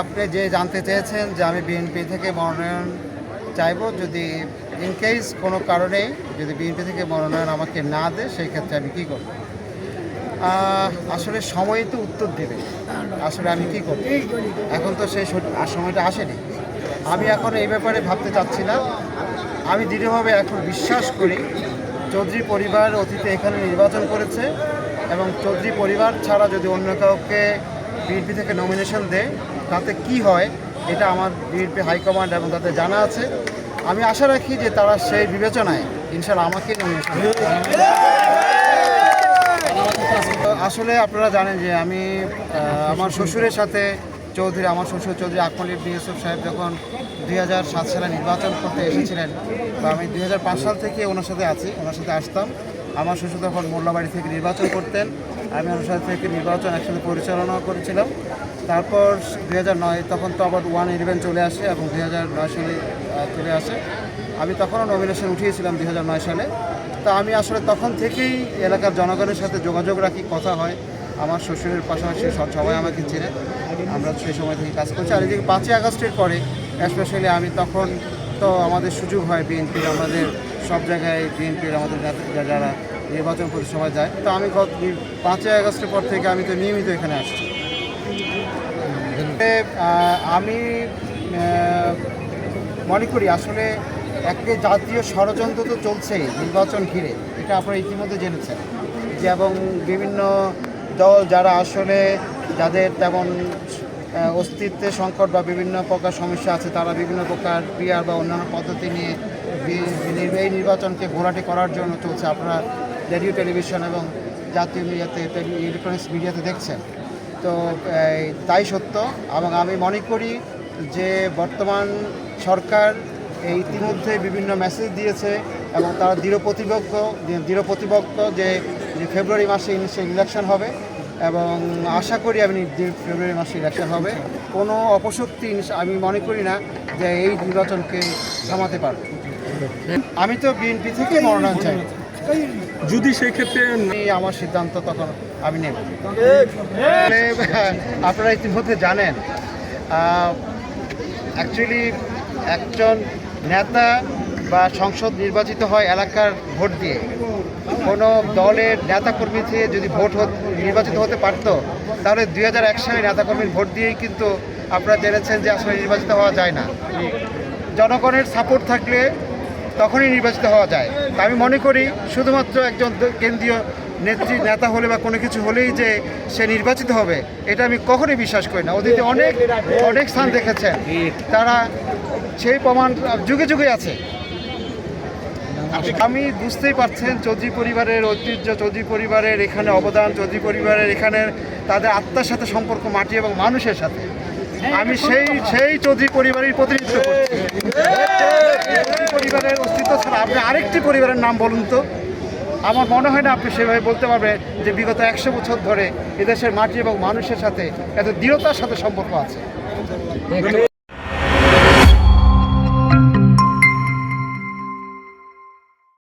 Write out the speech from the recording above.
আপনি যে জানতে চেয়েছেন যে আমি বিএনপি থেকে মনোনয়ন চাইব, যদি ইন কেস কোনো কারণে যদি বিএনপি থেকে মনোনয়ন আমাকে না দেয়, সেই ক্ষেত্রে আমি কী করব? আসলে সময় তো উত্তর দেবে। আসলে আমি কী করব? এখন তো সেই সময়টা আসেনি। আমি এখন এই ব্যাপারে ভাবতে চাচ্ছি না। আমি দৃঢ়ভাবে এখন বিশ্বাস করি, চৌধুরী পরিবার অতীতে এখানে নির্বাচন করেছে এবং চৌধুরী পরিবার ছাড়া যদি অন্য কাউকে বিএনপি থেকে নমিনেশন দেয় তাতে কি হয়, এটা আমার বিএনপি হাইকমান্ড এবং তাদের জানা আছে। আমি আশা রাখি যে তারা সেই বিবেচনায় ইনশাল্লাহ আমাকে আসলে আপনারা জানেন যে আমি আমার শ্বশুরের সাথে চৌধুরী, আমার শ্বশুর চৌধুরী আকমল ইবনে ইউসুফ সাহেব যখন দুই হাজার সাত সালে নির্বাচন করতে এসেছিলেন বা আমি দুই হাজার পাঁচ সাল থেকে ওনার সাথে আছি, ওনার সাথে আসতাম। আমার শ্বশুর তখন মোল্লাবাড়ি থেকে নির্বাচন করতেন। আমি সাথে থেকে নির্বাচন একসাথে পরিচালনা করেছিলাম। তারপর দুই নয় তখন তো আবার ওয়ান ইলেভেন চলে আসে এবং দুই নয় সালে চলে আসে। আমি তখনও নমিনেশন উঠিয়েছিলাম দুই নয় সালে। তা আমি আসলে তখন থেকেই এলাকার জনগণের সাথে যোগাযোগ রাখি, কথা হয়। আমার শ্বশুরের পাশাপাশি সব- সবাই আমাকে চেনে। আমরা সেই সময় থেকে কাজ করছি। আর এদিকে পাঁচই আগস্টের পরে স্পেশালি আমি তখন তো আমাদের সুযোগ হয় বিএনপির আমাদের সব জায়গায় বিএনপির আমাদের যারা নির্বাচন সবাই যায়। তো আমি গত পাঁচই আগস্টের পর থেকে আমি তো নিয়মিত এখানে আসছি। আমি মনে করি আসলে একটি জাতীয় ষড়যন্ত্র তো চলছেই নির্বাচন ঘিরে। এটা আপনারা ইতিমধ্যে জেনেছেন যে এবং বিভিন্ন দল যারা আসলে যাদের তেমন আহ, অস্তিত্বের সংকট বা বিভিন্ন প্রকার সমস্যা আছে তারা বিভিন্ন প্রকার পিয়ার বা অন্যান্য পদ্ধতি নিয়ে এই নির্বাচনকে ঘোরাটি করার জন্য চলছে। আপনারা রেডিও টেলিভিশন এবং জাতীয় মিডিয়াতে ইলেকট্রনিক্স মিডিয়াতে দেখছেন। তো তাই সত্য। এবং আমি মনে করি যে বর্তমান সরকার ইতিমধ্যে বিভিন্ন মেসেজ দিয়েছে এবং তারা দৃঢ় প্রতিপক্ষ দৃঢ় প্রতিপক্ষ যে যে ফেব্রুয়ারি মাসে ইলেকশন হবে এবং আশা করি আমি ফেব্রুয়ারি মাসে ইলেকশন হবে। কোনো অপশক্তি আমি মনে করি না যে এই নির্বাচনকে থামাতে পারবে। আমি তো বিএনপি থেকে মনোনয়ন চাই। যদি সেই ক্ষেত্রে আমার সিদ্ধান্ত তখন আমি নেব। আপনারা ইতিমধ্যে জানেন অ্যাকচুয়ালি একজন নেতা বা সংসদ নির্বাচিত হয় এলাকার ভোট দিয়ে। কোনো দলের নেতাকর্মী থেকে যদি ভোট নির্বাচিত হতে পারতো, তাহলে দুই হাজার এক সালে নেতাকর্মীর ভোট দিয়েই কিন্তু আপনারা জেনেছেন যে আসলে নির্বাচিত হওয়া যায় না। জনগণের সাপোর্ট থাকলে তখনই নির্বাচিত হওয়া যায়। তা আমি মনে করি শুধুমাত্র একজন কেন্দ্রীয় নেত্রী, নেতা হলে বা কোনো কিছু হলেই যে সে নির্বাচিত হবে, এটা আমি কখনোই বিশ্বাস করি না। অতীতে অনেক অনেক স্থান দেখেছেন। তারা সেই প্রমাণ যুগে যুগে আছে। আমি বুঝতেই পারছেন চৌধুরী পরিবারের ঐতিহ্য, চৌধুরী পরিবারের এখানে অবদান, চৌধুরী পরিবারের এখানে তাদের আত্মার সাথে সম্পর্ক মাটি এবং মানুষের সাথে। আমি সেই সেই চৌধুরী পরিবারের প্রতিনিধিত্ব করছি। পরিবারের অস্তিত্ব ছাড়া আপনি আরেকটি পরিবারের নাম বলুন তো। আমার মনে হয় না আপনি সেভাবে বলতে পারবেন যে বিগত একশো বছর ধরে এদেশের মাটি এবং মানুষের সাথে এত দৃঢ়তার সাথে সম্পর্ক আছে।